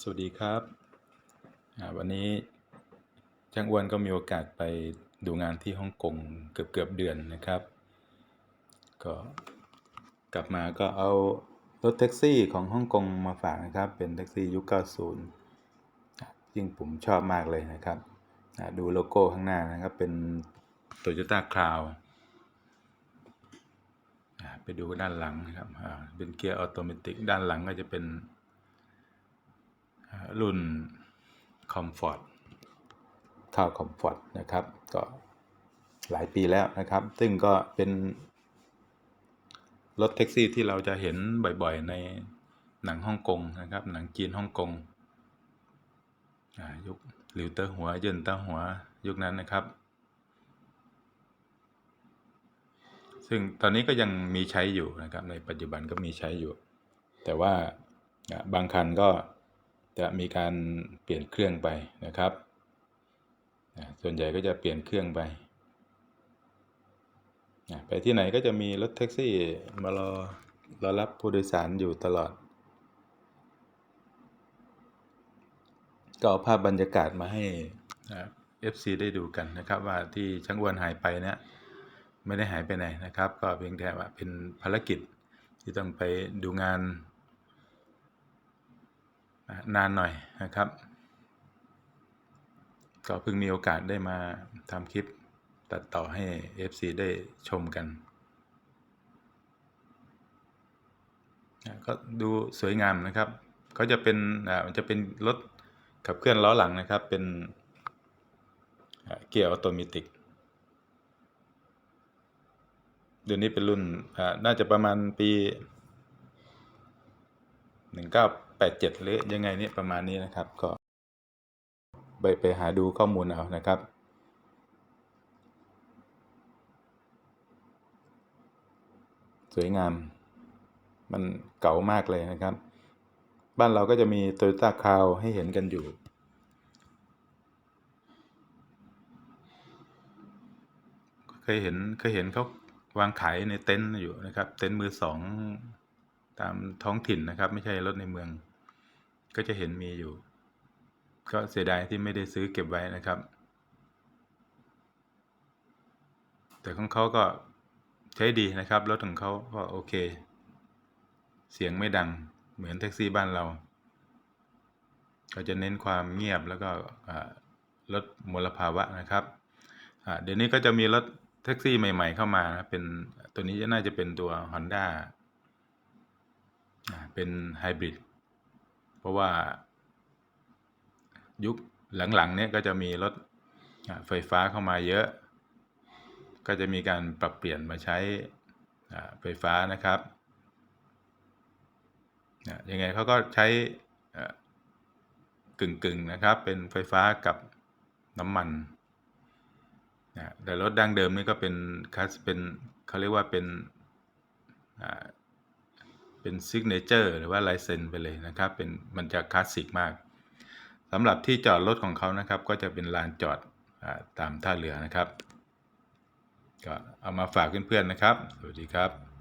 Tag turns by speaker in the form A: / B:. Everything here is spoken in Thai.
A: สวัสดีครับ วันนี้ช่างอ้วนก็มีโอกาสไปดูงานที่ฮ่องกงเกือบเกือบเดือนนะครับ ก็กลับมาก็เอารถแท็กซี่ของฮ่องกงมาฝากนะครับ เป็นแท็กซี่ยุค 90ยิ่งผมชอบมากเลยนะครับ ดูโลโก้ข้างหน้านะครับเป็น Toyota Crown ไปดูด้านหลังนะครับเป็นเกียร์ออโตเมติกด้านหลังก็จะเป็น รุ่น Comfort ข้าว Comfort นะครับ ก็หลายปีแล้วนะครับ ซึ่งก็เป็นรถแท็กซี่ที่เราจะเห็นบ่อยๆ ในหนังฮ่องกงนะครับ หนังจีนฮ่องกงยุคหลิวเตอร์หัวเยินเตอร์หัวยุคนั้นนะครับ ซึ่งตอนนี้ก็ยังมีใช้อยู่นะครับ ในปัจจุบันก็มีใช้อยู่ แต่ว่าบางคันก็ จะมีการเปลี่ยนเครื่องไปนะครับ ส่วนใหญ่ก็จะเปลี่ยนเครื่องไป ไปที่ไหนก็จะมีรถแท็กซี่มารอรอรับผู้โดยสารอยู่ตลอด ก็เอาภาพบรรยากาศมาให้เอะ FC ได้ดูกันนะครับ ว่าที่ช่างอ้วนหายไปเนี่ยไม่ได้หายไปไหนนะครับ ก็เพียงแต่ว่าเป็นภารกิจที่ต้องไปดูงาน นานหน่อยนะครับ ก็เพิ่งมีโอกาสได้มาทำคลิปตัดต่อให้ FC ได้ชมกัน ก็ดูสวยงามนะครับเขาจะเป็นอ่ามันจะเป็นรถขับเคลื่อนล้อหลังนะครับ เป็นเกียร์ออโตเมติเดี๋ยวนี้เป็นรุ่นอ่าน่าจะประมาณปีหนึ่งเก้า แปดเจ็ดหรือยังไงเนี่ยประมาณนี้นะครับ ก็ไปไปหาดูข้อมูลเอานะครับ สวยงาม มันเก่ามากเลยนะครับ บ้านเราก็จะมี Toyota c r o w ให้เห็นกันอยู่เคยเห็นเคยเห็นเขาวางขายในเต็นท์อยู่นะครับ เต็นท์มือสองตามท้องถิ่นนะครับ ไม่ใช่รถในเมือง ก็จะเห็นมีอยู่ ก็เสียดายที่ไม่ได้ซื้อเก็บไว้นะครับ แต่ของเขาก็ใช้ดีนะครับรถของเขาก็โอเค เสียงไม่ดังเหมือนแท็กซี่บ้านเรา ก็จะเน้นความเงียบแล้วก็ลดมลภาวะนะครับเดี๋ยวนี้ก็จะมีรถแท็กซี่ใหม่ ๆ เข้ามานะเป็นตัวนี้จะน่าจะเป็นตัว Honda อ่าเป็นไฮบริด เพราะว่า ยุคหลังๆเนี่ยก็จะมีรถไฟฟ้าเข้ามาเยอะ ก็จะมีการปรับเปลี่ยนมาใช้ไฟฟ้านะครับอ่ายังไงเขาก็ใช้กึ่งๆนะครับ เป็นไฟฟ้ากับน้ำมันแต่รถดั้งเดิมนี่ก็เป็นคัสเป็นเขาเรียกว่าเป็น เป็นซิกเนเจอร์หรือว่าลายเซ็นไปเลยนะครับ เป็นมันจะคลาสสิกมากสำหรับที่จอดรถของเขานะครับ ก็จะเป็นลานจอดอตามท่าเรือนะครับ ก็เอามาฝากเพื่อนๆนะครับ สวัสดีครับ